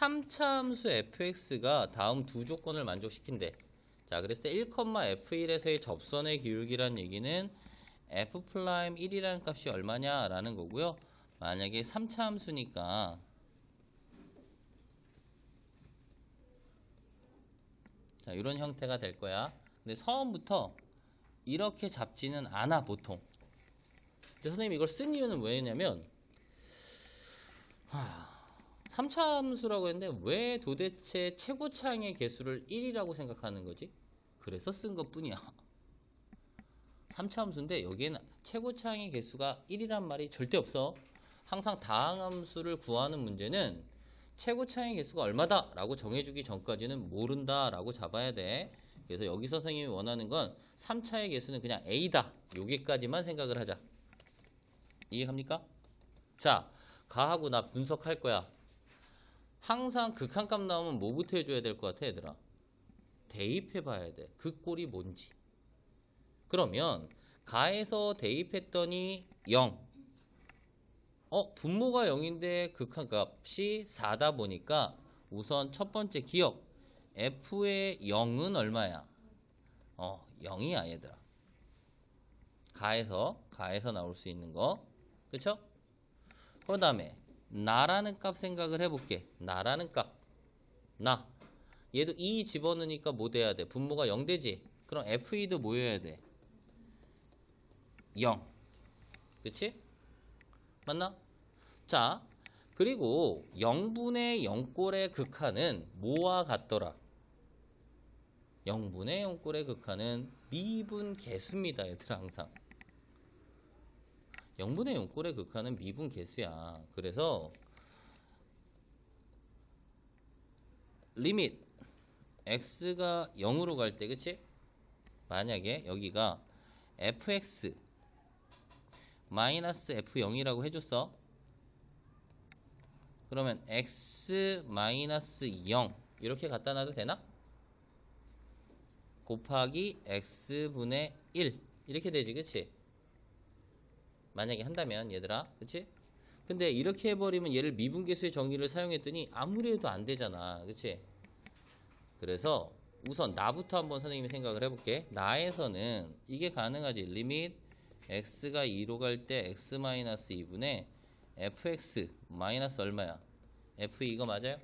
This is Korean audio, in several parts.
3차 함수 fx가 다음 두 조건을 만족시킨대. 자, 그랬을 때 1,f1에서의 접선의 기울기란 얘기는 f'1이라는 값이 얼마냐라는 거고요. 만약에 3차 함수니까 자, 이런 형태가 될 거야. 근데 처음부터 이렇게 잡지는 않아, 보통. 근데 선생님 이걸 쓴 이유는 왜냐면 3차 함수라고 했는데 왜 도대체 최고차항의 개수를 1이라고 생각하는 거지? 그래서 쓴 것 뿐이야. 3차 함수인데 여기에는 최고차항의 개수가 1이란 말이 절대 없어. 항상 다항함수를 구하는 문제는 최고차항의 개수가 얼마다 라고 정해주기 전까지는 모른다 라고 잡아야 돼. 그래서 여기서 선생님이 원하는 건 3차의 개수는 그냥 A다. 여기까지만 생각을 하자. 이해갑니까? 자, 가하고 나 분석할 거야. 항상 극한값 나오면 뭐부터 해줘야 될 것 같아, 얘들아? 대입해 봐야 돼. 그 꼴이 뭔지. 그러면 가에서 대입했더니 0. 어, 분모가 0인데 극한값이 4다 보니까 우선 첫 번째 기억. f의 0은 얼마야? 어, 0이야, 얘들아. 가에서, 가에서 나올 수 있는 거. 그쵸? 그 다음에, 나라는 값 생각을 해볼게. 나라는 값. 나. 얘도 2 집어넣으니까 뭐 돼야 돼? 분모가 0 되지? 그럼 f2도 뭐여야 돼? 0. 그치? 맞나? 자, 그리고 0분의 0꼴의 극한은 뭐와 같더라? 0분의 0꼴의 극한은 미분 개수입니다, 얘들아, 항상. 0분의 0꼴의 극한은 미분 개수야. 그래서 리밋 x가 0으로 갈 때, 그치? 만약에 여기가 fx 마이너스 f0이라고 해줬어. 그러면 x 마이너스 0 이렇게 갖다 놔도 되나? 곱하기 x분의 1 이렇게 되지, 그치? 만약에 한다면 얘들아, 그치? 근데 이렇게 해버리면 얘를 미분계수의 정의를 사용했더니 아무리 해도 안 되잖아, 그치? 그래서 우선 나부터 한번 선생님이 생각을 해볼게. 나에서는 이게 가능하지. 리밋 x가 2로 갈 때 x 마이너스 2분의 fx 마이너스 얼마야? f 이거 맞아요?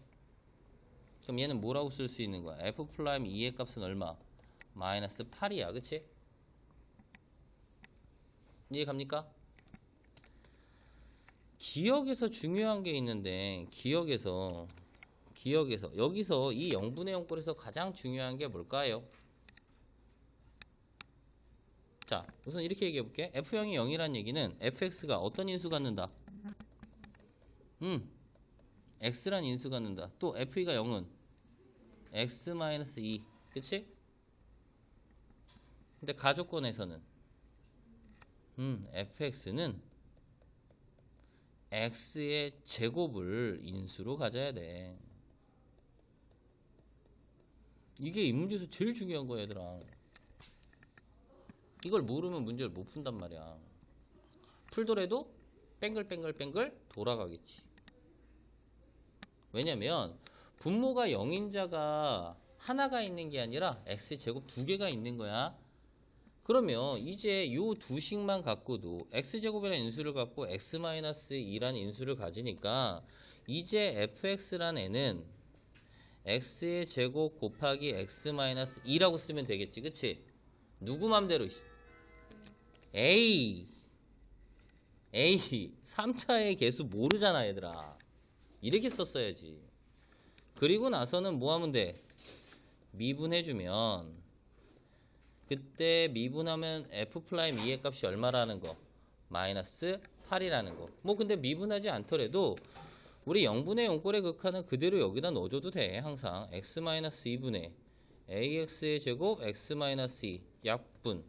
그럼 얘는 뭐라고 쓸 수 있는 거야? f 플라임 2의 값은 얼마? 마이너스 8이야, 그치? 이해 갑니까? 기억에서 중요한 게 있는데 기억에서 기억에서 여기서 이 0분의 0꼴에서 가장 중요한 게 뭘까요? 자 우선 이렇게 얘기해 볼게 f0이 0이란 얘기는 fx가 어떤 인수 갖는다? 음 x란 인수 갖는다 또 f2가 0은 x-2 그치? 근데 가조건에서는 음 fx는 x의 제곱을 인수로 가져야 돼. 이게 이 문제에서 제일 중요한 거야 얘들아. 이걸 모르면 문제를 못 푼단 말이야. 풀더라도 뺑글뺑글뺑글 돌아가겠지. 왜냐면 분모가 0인자가 하나가 있는 게 아니라 x제곱 두 개가 있는 거야 그러면 이제 요 두 식만 갖고도 x제곱이라는 인수를 갖고 x-2라는 인수를 가지니까 이제 fx란 애는 x의 제곱 곱하기 x-2라고 쓰면 되겠지 그치? 누구 맘대로 A. A. 3차의 개수 모르잖아 얘들아. 이렇게 썼어야지. 그리고 나서는 뭐 하면 돼? 미분해주면 그때 미분하면 f'2의 값이 얼마라는 거? 마이너스 8이라는 거. 뭐 근데 미분하지 않더라도 우리 0분의 0꼴의 극한은 그대로 여기다 넣어줘도 돼. 항상 x-2분의 ax의 제곱 x-2 약분.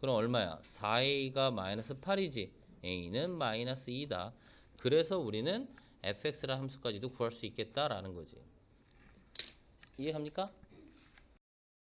그럼 얼마야? 4a가 마이너스 8이지. a는 마이너스 2다. 그래서 우리는 fx라는 함수까지도 구할 수 있겠다라는 거지. 이해합니까?